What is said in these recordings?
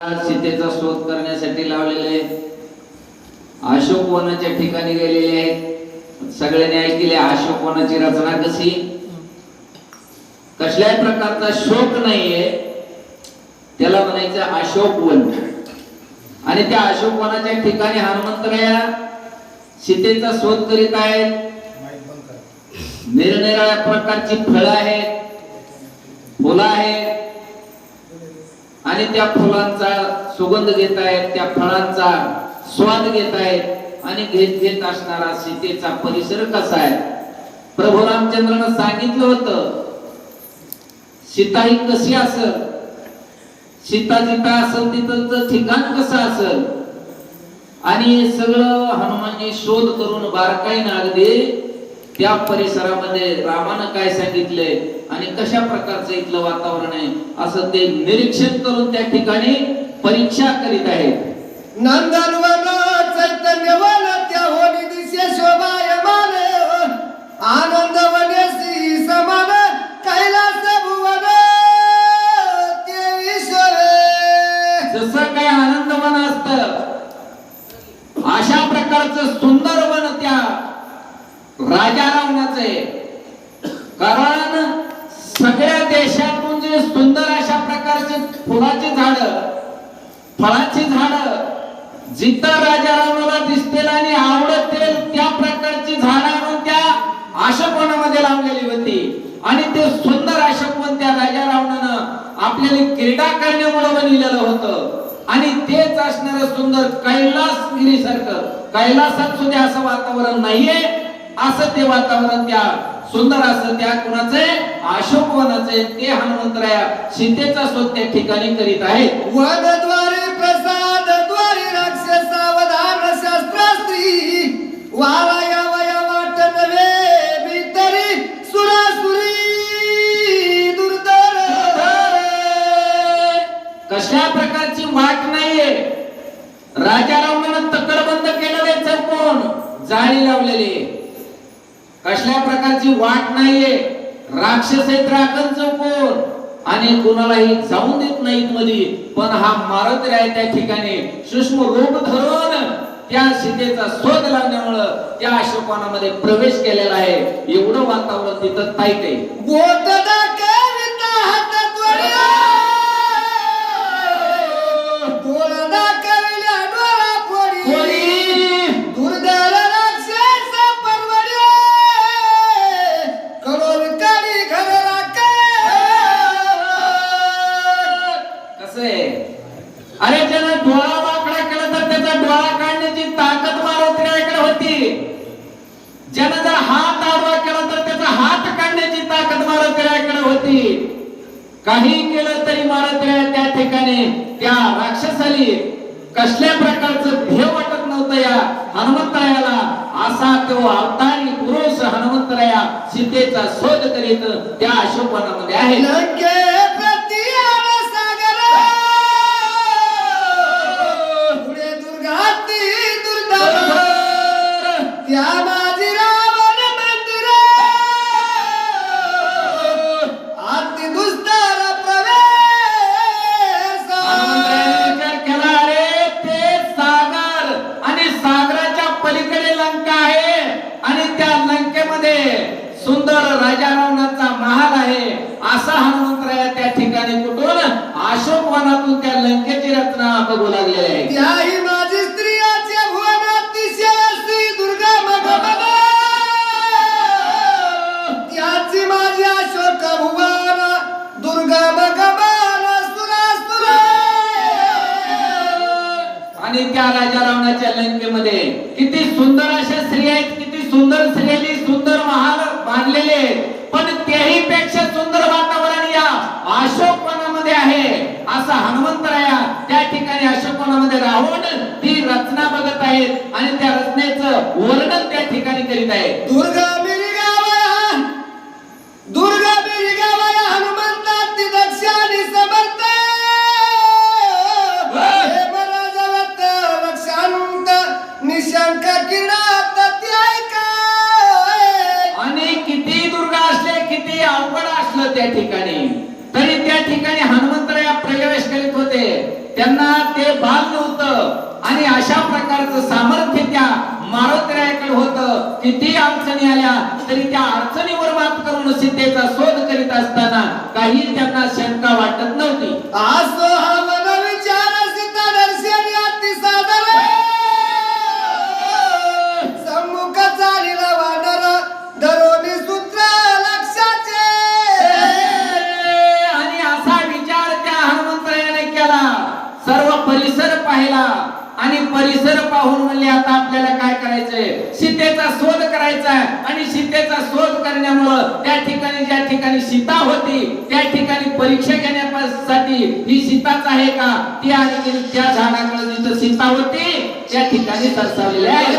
सीतेचा शोध करण्यासाठी लावलेले अशोक वनाच्या ठिकाणी गेलेले आहेत. सगळ्यांनी ऐकले अशोक वनाची रचना कशी? कसल्याही प्रकारचा शोक नाहीये. त्याला म्हणायचं अशोक वन. आणि त्या अशोक वनाच्या ठिकाणी हनुमंतराया सीतेचा शोध करीत आहेत. निरनिराळ्या प्रकारची फळं आहेत फुलं आहेत. आणि त्या फुलांचा सुगंध घेत आहेत त्या फळांचा स्वाद घेत आहेत आणि घेत घेत असणारा सीतेचा परिसर कसा आहे? प्रभू रामचंद्रानं सांगितलं होतं सीता ही कशी असल? सीता जिता असल तिथं ठिकाण कसं असल? आणि हे सगळं हनुमानजी शोध करून बारकाईनं अगदी त्या परिसरामध्ये रामानं काय सांगितलंय? आणि कशा प्रकारचं इथलं वातावरण आहे असं ते निरीक्षण करून त्या ठिकाणी परीक्षा करीत आहेत. नंदनवन चैतन्यवन त्या होली दिशे शोभायमान आनंद समान कैलास भुवन ते विश्वे जसं काय आनंदवन असत अशा प्रकारचं सुंदर वन त्या राजा रावणाचं आहे. कारण सगळ्या देशातून जे सुंदर अशा प्रकारचे फुलाची झाड फळाची झाड जिथं राजा रावणाला दिसतील आणि आवडतील त्या प्रकारची झाड आणून त्या आशकवनामध्ये लावलेली होती? आणि ते सुंदर आशकवन त्या राजा रावणानं आपल्याला क्रीडा करण्यामुळे बनविलेलं होतं? आणि तेच असणार सुंदर कैलासगिरी सारखं कैलासात सुद्धा असं वातावरण नाहीये असं ते वातावरण त्या सुंदर असं त्या कुणाचे? अशोकवनाचे ते हनुमंतराया सीतेचा शोध त्या ठिकाणी करीत आहेत. वनद्वारे प्रसादद्वारे राक्षस सावधान शस्त्रास्त्री वारा यावया वाट नव्हे भीतरी सुरासुरी दुर्धर. कशा प्रकारची वाट नाहीये. राजा रावणानं तकडबंद केलेले चौकोन जाळी लावलेली. कसल्या प्रकारची वाट नाहीये. राक्षस आहेत राखण आणि कुणालाही जाऊन देत नाहीत मधी. पण हा मारत आहे त्या ठिकाणी. सूक्ष्म रूप धरून त्या सीतेचा शोध लागल्यामुळं त्या अशोकानामध्ये प्रवेश केलेला आहे. एवढं वातावरण तिथं ताईत आहे. काही केलं तरी मारुतीराय त्या ठिकाणी. त्या राक्षसाली कसल्या प्रकारचं ध्येय वाटत नव्हतं या हनुमंतरायाला. असा तो अवतारी पुरुष हनुमंतराया सीतेचा शोध करीत त्या अशोकवनामध्ये आहे. सुंदर राजा रावणाचा महाल आहे. असा हनुमंतराया त्या ठिकाणी कुठून? अशोक वनातून त्या लंकेची रचना बघू लागलेली आहे त्याही माझी स्त्रियाचे भुवन अतिशय श्री दुर्गा मगमग त्याची माझी अशोक भुवन दुर्गा मगमन सुरासुर आणि त्या राजा रावणाच्या लंकेमध्ये किती सुंदर अशा स्त्रिया आहेत किती सुंदर स्त्रियांनी सुंदर बांधलेले पण त्याही पेक्षा सुंदर वातावरण या अशोकवनामध्ये आहे असा हनुमंतराया त्या ठिकाणी अशोकवनामध्ये राहून ती रचना बघत आहेत आणि त्या रचनेचं वर्णन त्या ठिकाणी करीत आहे दुर्गा अशा प्रकारचं सामर्थ्य त्या मारुतीरायाकडे होतं किती अडचणी आल्या तरी त्या अडचणीवर मात करून सीतेचा शोध करीत असताना काही त्यांना शंका वाटत नव्हती. हा केला. सर्व परिसर पाहिला. आणि परिसर पाहून म्हणले आता आपल्याला काय करायचंय? सीतेचा शोध करायचा आणि सीतेचा शोध करण्यामुळं त्या ठिकाणी ज्या ठिकाणी सीता होती त्या ठिकाणी परीक्षा घेण्यासाठी ही सीताच आहे का? ती आणि त्या झाडाकडे जिथं सीता होती त्या ठिकाणी सरसावलेले आहे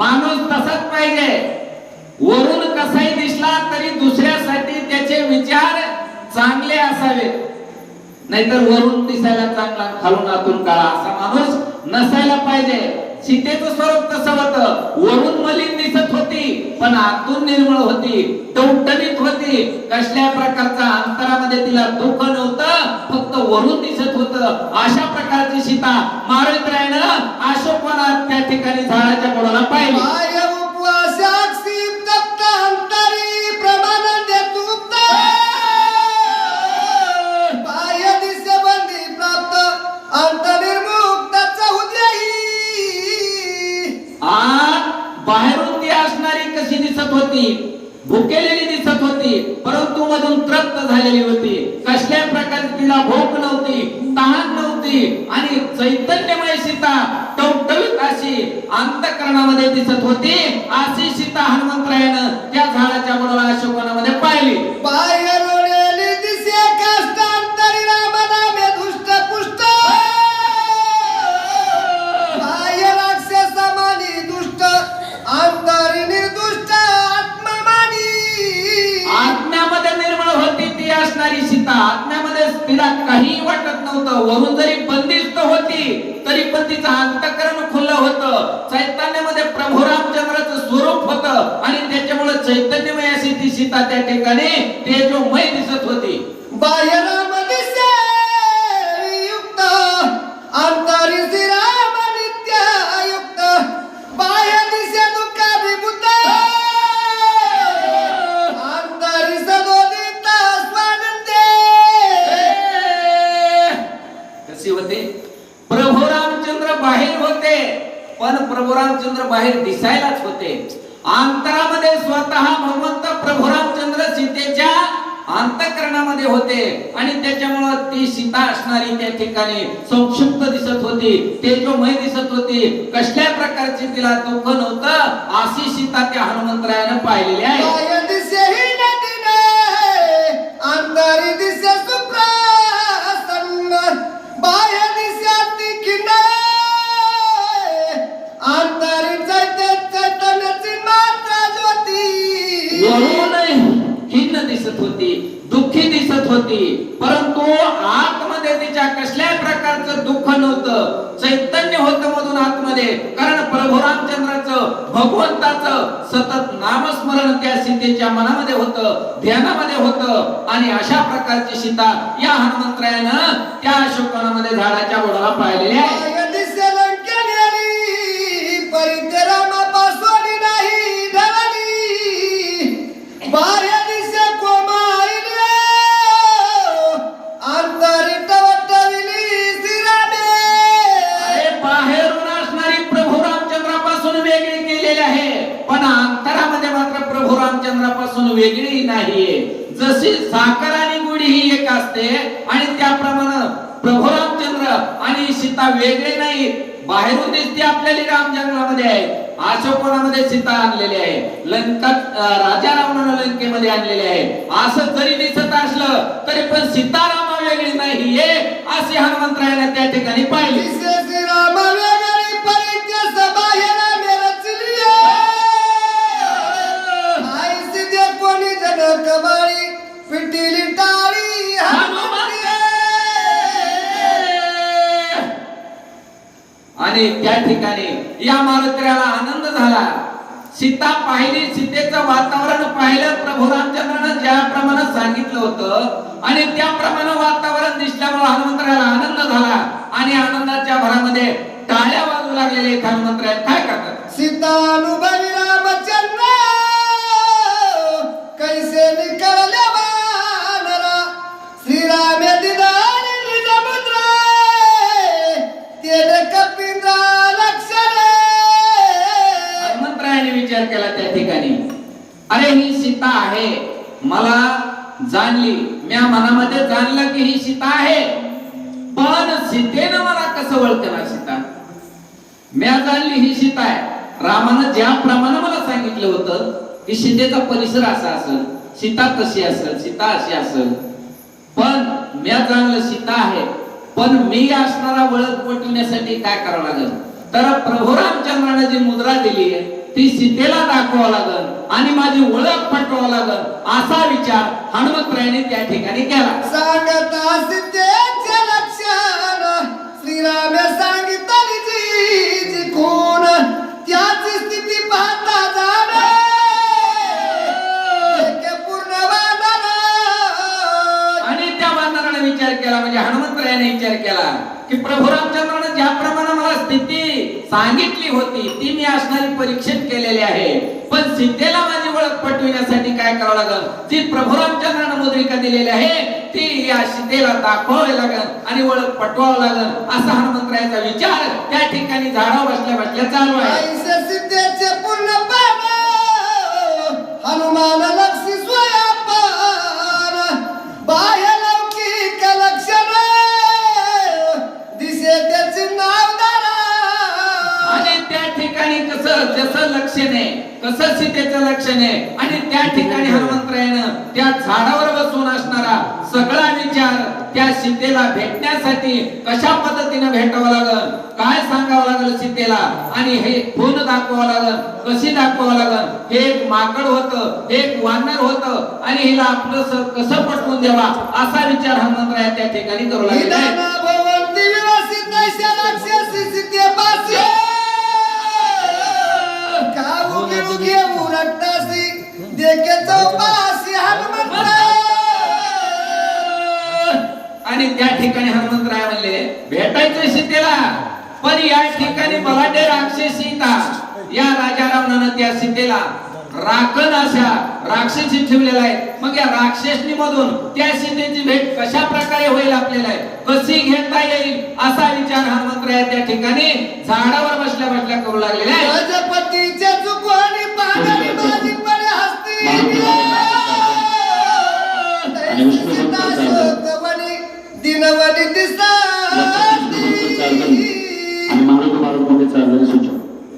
माणूस तसाच पाहिजे. वरून कसाही दिसला तरी दुसऱ्यासाठी त्याचे विचार चांगले असावे. नाहीतर वरून दिसायला चांगला खालून आतून काळा असा माणूस नसायला पाहिजे. सीतेचं स्वरूप कसं होत. वरून मलिन दिसत होती पण आतून निर्मळ होती टवटणीत होती. कसल्या प्रकारचा अंतरामध्ये तिला दुःख नव्हतं फक्त वरून दिसत होत. अशा प्रकारची सीता मारुतरायनं अशोकवनात त्या ठिकाणी झाडाच्या बुडाला पाहिली. चैतन्यमय सीता टवटवीत अशी अंतकरणामध्ये दिसत होती. अशी सीता हनुमंतरायानं त्या झाडाच्या बुडाला अशोकवनामध्ये पाहिली. आत्म्यामध्ये निर्मळ होती ती असणारी सीता. तिला काही वाटत नव्हतं. वरून जरी बंदिस्त होती तरी पण तिचं अंतकरण खुलं होतं. चैतन्यामध्ये प्रभू रामचंद्राचं स्वरूप होत आणि त्याच्यामुळे चैतन्यमय अशी ती सीता त्या ठिकाणी तेजोमय दिसत होती. बाह्य युक्त अंतरी रामचंद्र बाहेर दिसायलाच होते. अंतरामध्ये स्वतः भगवंत प्रभू रामचंद्र सीतेच्या अंतकरणामध्ये होते. आणि त्याच्यामुळं ती सीता असणारी त्या ठिकाणी संक्षिप्त दिसत होती तेजोमय दिसत होती. कसल्या प्रकारची तिला दुःख नव्हतं अशी सीता त्या हनुमंतरायानं पाहिलेली आहे. अंतरी दिसे होती. परंतु आतमध्ये तिच्या कसल्या प्रकारचं दुःख नव्हतं. चैतन्य होत मधून आतमध्ये. कारण प्रभू रामचंद्राचं भगवंताचं सतत नामस्मरण त्या सीतेच्या मनामध्ये होतं ध्यानामध्ये होतं. आणि अशा प्रकारची सीता या हनुमंतरायानं त्या अशोकवनामध्ये झाडाच्या बुडाला पाहिलेली आहे. बाह्य दिसे लंकेनेली परिते नाही ढळली बाहेरून दिसते आपल्याला राम जंगलामध्ये आहे. अशोकवनामध्ये सीता आणलेली आहे. लंका राजा रावणानं लंकेमध्ये आणलेले आहे. असं जरी दिसत असलं तरी पण सीतारामा वेगळी नाहीये असे हनुमंतरायाला त्या ठिकाणी पाहिली. आले त्या ठिकाणी. या मारुत्र्याला आनंद झाला. सीता पाहिली सीतेचं वातावरण पाहिलं प्रभू रामचंद्रानं ज्याप्रमाणे सांगितलं होतं आणि त्याप्रमाणे वातावरण दिसल्यामुळे हनुमंतराला आनंद झाला. आणि आनंदाच्या भरामध्ये टाळ्या वाजू लागलेले आहेत हनुमंतराय. काय करतात? सीतानुभवी रामचंद्र मनामध्ये जाणलं की ही सीता आहे. पण सीतेनं मला कसं ओळखणार सीता? म्या जाणली ही सीता आहे. रामानं ज्याप्रमाणे मला सांगितलं होतं की सीतेचा परिसर असा असेल सीता कशी असेल सीता अशी असेल. पण म्या जाणलं सीता आहे. पण मी असणारा ओळख पटवण्यासाठी काय करावं लागेल? तर प्रभू रामचंद्राने जी मुद्रा दिली आहे ती सीतेला दाखवावं लागल आणि माझी ओळख पटवावं लागल. असा विचार हनुमंतरायाने त्या ठिकाणी केला. सांगता सीते सांगितली होती ती मी असणारी परीक्षेत केलेली आहे. पण सीतेला माझी ओळख पटविण्यासाठी काय करावं लागल? ती प्रभुरामचंद्रान मुद्रिका दिलेली आहे ती या सीतेला दाखवावी लागल आणि ओळख पटवावं लागल. असा हनुमंतरायाचा विचार त्या ठिकाणी झाडा बसल्या बसल्या चालू आहे. पूर्ण हनुमान ठिकाणी कसं जसं लक्षण आहे कसं सीतेचं लक्षण आहे आणि त्या ठिकाणी हनुमंतरायानं त्या झाडावर बसून असणारा सगळा विचार त्या सीतेला भेटण्यासाठी कशा पद्धतीने भेटावं लागल काय सांगावं लागल सीतेला आणि हे फोन दाखवावं लागल कशी दाखवावं लागल? हे एक माकड होत एक वानर होत आणि हिला आपलं कसं पटवून द्यावा असा विचार हनुमंतराया त्या ठिकाणी करू लागला. देखे चौपासी हनुमंत आणि त्या ठिकाणी हनुमंतराय म्हणले भेटायचं सीतेला पण या ठिकाणी मराठे राक्षसी सीता या राजा रावणानं त्या सीतेला राखण अशा राक्षसी ठेवलेला आहे मग या राक्षसनी मधून त्या सीतेची भेट कशा प्रकारे होईल आपल्याला? कशी घेता येईल? असा विचार हनुमंतराय त्या ठिकाणी झाडावर बसल्या बसल्या करू लागलेला आहे गजपतीच्या चुकवानी माझी पडे हस्ती. दिनवनी दिसा.